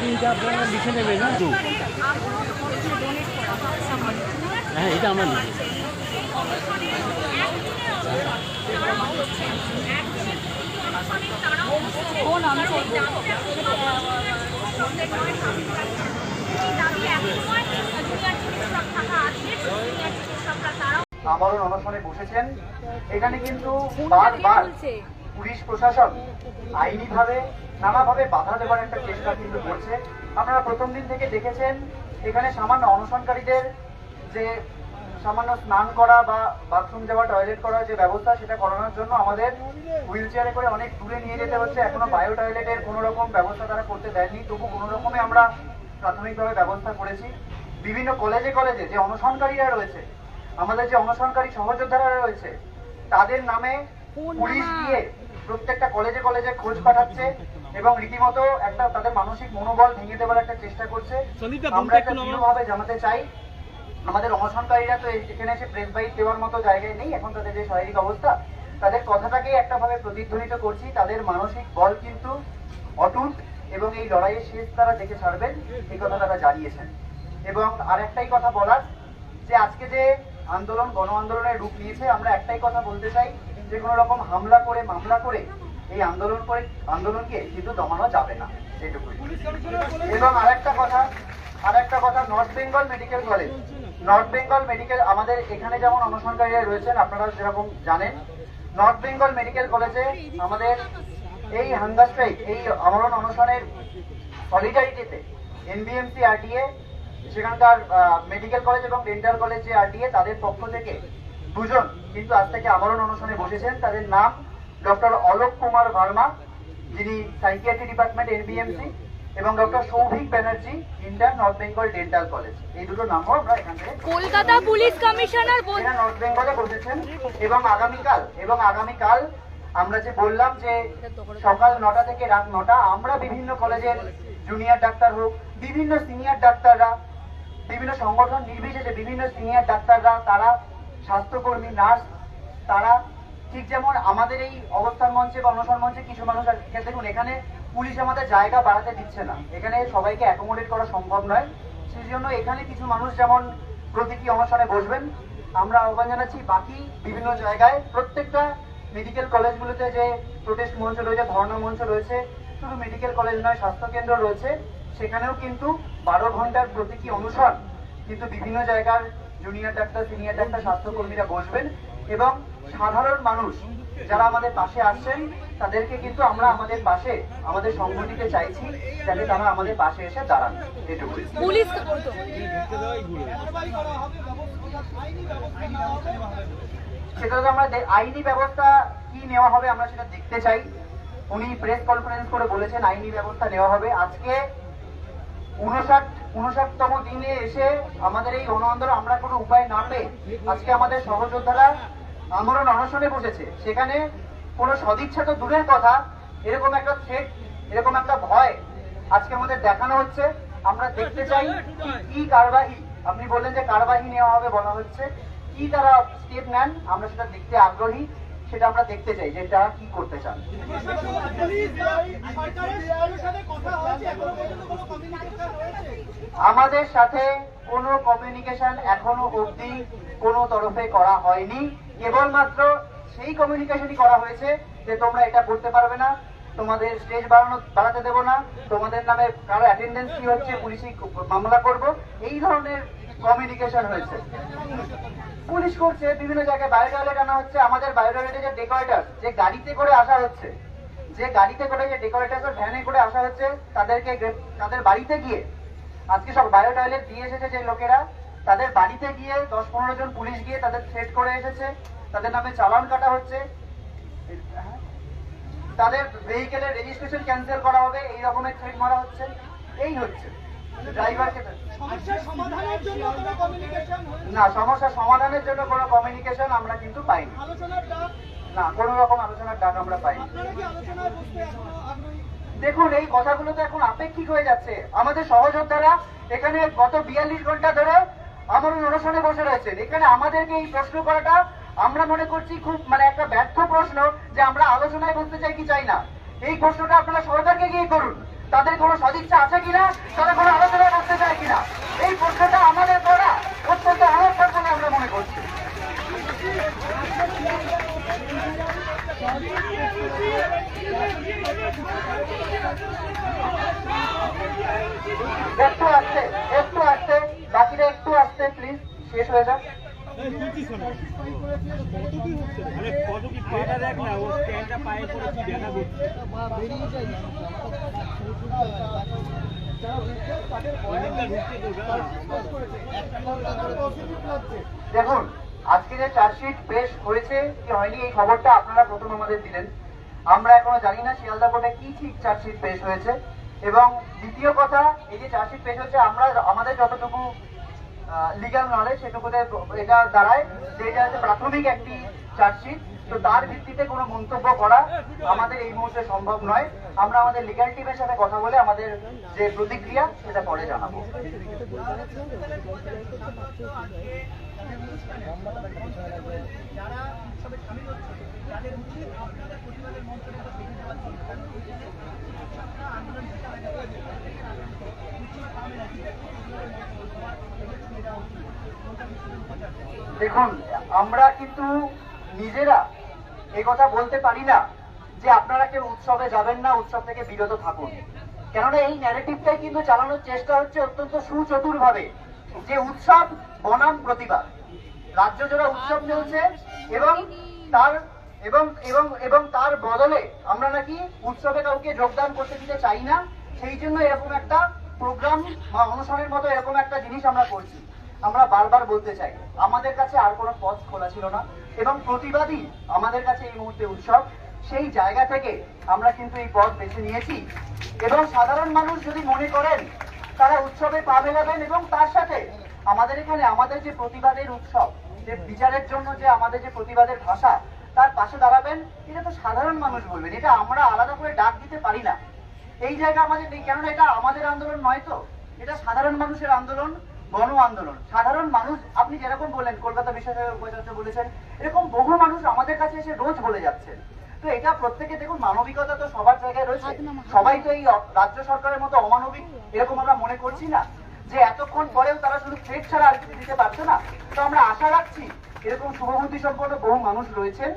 ওয়ারিংটা আপনারা লিখে নেবেন না তো হ্যাঁ এটা আমার নিজে কোন অনশনে বসেছেন। এখানে কিন্তু বারবার পুলিশ প্রশাসন আইনিভাবে নানাভাবে বাধা দেওয়ার একটা চেষ্টা কিন্তু করছে। আপনারা প্রথম দিন থেকে দেখেছেন এখানে সামান্য অনশনকারীদের যে সামান্য স্নান করা বা বাথরুম যাওয়া টয়লেট করার যে ব্যবস্থা সেটা করানোর জন্য আমাদের হুইল চেয়ারে করে অনেক দূরে নিয়ে যেতে হচ্ছে। এখনও বায়ো টয়লেটের কোনো রকম ব্যবস্থা তারা করতে দেয়নি। তবু কোনো রকমে আমরা প্রাথমিকভাবে ব্যবস্থা করেছি। বিভিন্ন কলেজে কলেজে যে অনশনকারীরা রয়েছে আমাদের যে অনশনকারী সহযোদ্ধারা রয়েছে তাদের নামে পুলিশ গিয়ে প্রত্যেকটা কলেজে কলেজে খোঁজ পাঠাচ্ছে এবং রীতিমতো একটা তাদের মানসিক মনোবল ভেঙে দেওয়ার একটা চেষ্টা করছে। আমরা একটা দৃঢ়ভাবে জানাতে চাই আমাদের অনশনকারীরা তো এখানে এসে প্রেস বাইট দেওয়ার মতো জায়গায় নেই এখন তাদের যে শারীরিক অবস্থা তাদের কথাটাকেই একটা ভাবে প্রতিধ্বনিত করছি তাদের মানসিক বল কিন্তু অটুট এবং এই লড়াইয়ের শেষ তারা দেখে ছাড়বেন এই কথা তারা জানিয়েছেন। এবং আর একটাই কথা বলার যে আজকে যে আন্দোলন গণ আন্দোলনের রূপ নিয়েছে আমরা একটাই কথা বলতে চাই যে কোনো রকম হামলা করে, মামলা করে এই আন্দোলন করে, আন্দোলনকে কিন্তু দমানো যাবে না। এটুকুই। এবং আরেকটা কথা আরেকটা কথা north Bengal medical college north Bengal medical আমাদের এখানে যেমন অনশনকারীরা রয়েছেন, আপনারা যেরকম জানেন। নর্থ বেঙ্গল মেডিকেল কলেজে আমাদের এই হাঙ্গার স্ট্রাইক এই আমরণ অনশনের সলিডারিটিতে এনবিএমসি আরটিএ সেখানকার মেডিকেল কলেজ এবং ডেন্টাল কলেজ যে আরটিএ তাদের পক্ষ থেকে দুজন কিন্তু আজ থেকে আমরণ অনশনে বসেছেন তাদের নাম ডক্টর অলোক কুমার ভার্মা যিনি সাইকিয়াট্রি ডিপার্টমেন্ট এনবিএমসি এবং doctor Souvik Banerjee intern north Bengal dental college. এই দুটো নামও আমরা এখান থেকে কলকাতা পুলিশ কমিশনার নর্থ বেঙ্গলে বসেছেন এবং আগামীকাল এবং আগামীকাল আমরা যে বললাম যে সকাল নটা থেকে রাত নটা আমরা বিভিন্ন কলেজের জুনিয়র ডাক্তার হোক বিভিন্ন সিনিয়র ডাক্তাররা বিভিন্ন সংগঠন নির্বিশেষে বিভিন্ন সিনিয়র ডাক্তাররা তারা স্বাস্থ্যকর্মী, নার্স, তারা ঠিক যেমন আমাদের এই অবস্থান মঞ্চে বা অনশন মঞ্চে কিছু মানুষ এখানে দেখুন, এখানে পুলিশ আমাদের জায়গা বাড়াতে দিচ্ছে না। এখানে সবাইকে অ্যাকোমোডেট করা সম্ভব নয়। সেই জন্য এখানে কিছু মানুষ যেমন প্রতীকী অনশনে বসবেন, আমরা আহ্বান জানাচ্ছি, বাকি বিভিন্ন জায়গায় প্রত্যেকটা মেডিকেল কলেজগুলোতে যে প্রোটেস্ট মঞ্চ রয়েছে, ধর্ণা মঞ্চ রয়েছে, শুধু মেডিকেল কলেজ নয়, স্বাস্থ্যকেন্দ্র রয়েছে, সেখানেও কিন্তু বারো ঘণ্টার প্রতীকী অনুসরণ কিন্তু বিভিন্ন জায়গার জুনিয়র ডাক্তার সিনিয়র ডাক্তার স্বাস্থ্যকর্মীরা বসবেন এবং সাধারণ মানুষ যারা আমাদের পাশে আসছেন তাদেরকে কিন্তু আমরা আমাদের পাশে আমাদের সংগঠিতে চাইছি যাতে তারা আমাদের পাশে এসে দাঁড়ান। পুলিশ সেটা তো আমরা আইনি ব্যবস্থা কি নেওয়া হবে আমরা সেটা দেখতে চাই। উনি প্রেস কনফারেন্স করে বলেছেন আইনি ব্যবস্থা নেওয়া হবে। আজকে উনষাট উনষাটতম দিনে এসে আমাদের এই গণ আমরা কোনো উপায় না পেয়ে আজকে আমাদের সহযোদ্ধারা আমরণ অনশনে বসেছে। সেখানে কোনো সদিচ্ছা তো দূরের কথা, এরকম একটা থ্রেট এরকম একটা ভয় আজকে আমাদের দেখানো হচ্ছে। আমরা দেখতে চাই কি- কারবাহী, আপনি বললেন যে কারবাহী নেওয়া হবে বলা হচ্ছে। কি তারা স্টেপ নেন, আমরা সেটা দেখতে আগ্রহী। সেটা আমরা দেখতে চাই যে তারা কি করতে চান। আমাদের সাথে কোনো কমিউনিকেশন এখনও অবধি কোনো তরফে করা হয়নি। কেবলমাত্র সেই কমিউনিকেশনই করা হয়েছে যে তোমরা এটা করতে পারবে না, তোমাদের স্টেজ বাড়ানো, বাড়াতে দেবো না, তোমাদের নামে কারও অ্যাটেন্ডেন্স কি হচ্ছে, পুলিশই মামলা করব। এই ধরনের কমিউনিকেশন হয়েছে। পুলিশ করছে, বিভিন্ন জায়গায় বায়োটয়লেট আনা হচ্ছে। আমাদের বায়োটয়লেটে যে ডেকোরেটার যে গাড়িতে করে আসা হচ্ছে, যে গাড়িতে করে যে ডেকোরেটার ভ্যানে করে আসা হচ্ছে, তাদেরকে তাদের বাড়িতে গিয়ে, আজকে সব বায়ো টয়লেট দিয়ে এসেছে যে লোকেরা, তাদের বাড়িতে গিয়ে দশ পনেরো জন পুলিশ গিয়ে তাদের থ্রেট করে এসেছে। তাদের নামে চালান কাটা হচ্ছে। তাদের ভেহিকেলের রেজিস্ট্রেশন ক্যান্সেল করা হবে, এই রকমের থ্রেট মারা হচ্ছে। এই হচ্ছে। না সমস্যা সমাধানের জন্য কোনো কমিউনিকেশন আমরা কিন্তু পাইনি। না কোনো রকম আলোচনার ডাক আমরা পাইনি। দেখুন এই কথাগুলো তো এখন আপেক্ষিক হয়ে যাচ্ছে। আমাদের সহযোদ্ধারা এখানে গত বিয়াল্লিশ ঘণ্টা ধরে আমার অনশনে বসে রয়েছেন। এখানে আমাদেরকে এই প্রশ্ন করাটা আমরা মনে করছি খুব মানে একটা ব্যর্থ প্রশ্ন যে আমরা আলোচনায় বসতে চাই কি চাই না। এই প্রশ্নটা আপনারা সরকারকে গিয়ে করুন। তাদের কোনো সদিচ্ছা আছে কিনা? তারা কোনো আলোচনা করতে চায় কিনা? এই প্রশ্নটা আমাদের করা অত্যন্ত অনর্থক বলে আমরা মনে করছি। একটু আসতে একটু আসতে, বাকিরা একটু আসতে প্লিজ শেষ হয়ে যাক। আরে কত কি দেখ দেখুন, আজকে যে চার্জশিট পেশ হয়েছে, কি হয়নি, এই খবরটা আপনারা প্রথম আমাদের দিলেন। আমরা এখনও জানি না শিয়ালদা কোর্টে কি ঠিক চার্জশিট পেশ হয়েছে। এবং দ্বিতীয় কথা, এই যে চার্জশিট পেশ হয়েছে আমরা আমাদের যতটুকু লিগাল নলেজ সেটুকুতে এটা দাঁড়ায় যে এটা হচ্ছে প্রাথমিক একটি চার্জশিট। তো তার ভিত্তিতে কোনো মন্তব্য করা আমাদের এই মুহূর্তে সম্ভব নয়। আমরা আমাদের লিগাল টিমের সাথে কথা বলে আমাদের যে প্রতিক্রিয়া সেটা পরে জানাব। দেখুন, আমরা কিন্তু নিজেরা এই কথা বলতে পারি না যে আপনারা কেউ উৎসবে যাবেন না, উৎসব থেকে বিরত থাকুন। কেননা এই ন্যারেটিভটাই কিন্তু চালানোর চেষ্টা হচ্ছে অত্যন্ত সুচতুর ভাবে যে উৎসব বনাম প্রতিবাদ। রাজ্য জোড়া উৎসব চলছে এবং তার এবং এবং এবং তার বদলে আমরা নাকি উৎসবে কাউকে যোগদান করতে দিতে চাই না, সেই জন্য এরকম একটা প্রোগ্রাম বা অনুষ্ঠানের মতো এরকম একটা জিনিস আমরা করছি। আমরা বারবার বলতে চাই, আমাদের কাছে আর কোনো পথ খোলা ছিল না। এবং প্রতিবাদী আমাদের কাছে এই মুহূর্তে উৎসব। সেই জায়গা থেকে আমরা কিন্তু এই পথ বেছে নিয়েছি। এবং সাধারণ মানুষ যদি মনে করেন, তারা উৎসবে পা মেলাবেন এবং তার সাথে আমাদের এখানে আমাদের যে প্রতিবাদের উৎসব, যে বিচারের জন্য যে আমাদের যে প্রতিবাদের ভাষা, তার পাশে দাঁড়াবেন, এটা তো সাধারণ মানুষ বলবেন। এটা আমরা আলাদা করে ডাক দিতে পারি না। এই জায়গা আমাদের নেই। কেননা এটা আমাদের আন্দোলন নয় তো। এটা সাধারণ মানুষের আন্দোলন। গণ আন্দোলন। সাধারণ মানুষ আপনি যেরকম বললেন কলকাতা বিশ্ববিদ্যালয়ের উপাচার্য বলেছেন এরকম বহু মানুষ আমাদের কাছে এসে রোজ বলে যাচ্ছেন তো এটা প্রত্যেকে দেখুন মানবিকতা তো সবার জায়গায় রয়েছে। সবাই তো এই রাজ্য সরকারের মতো অমানবিক এরকম আমরা মনে করছি না। যে এতক্ষণ পরেও তারা শুধু থ্রেট ছাড়া আর কিছু দিতে পারছে না। তো আমরা আশা রাখছি এরকম শুভবুদ্ধি সম্পন্ন বহু মানুষ রয়েছেন।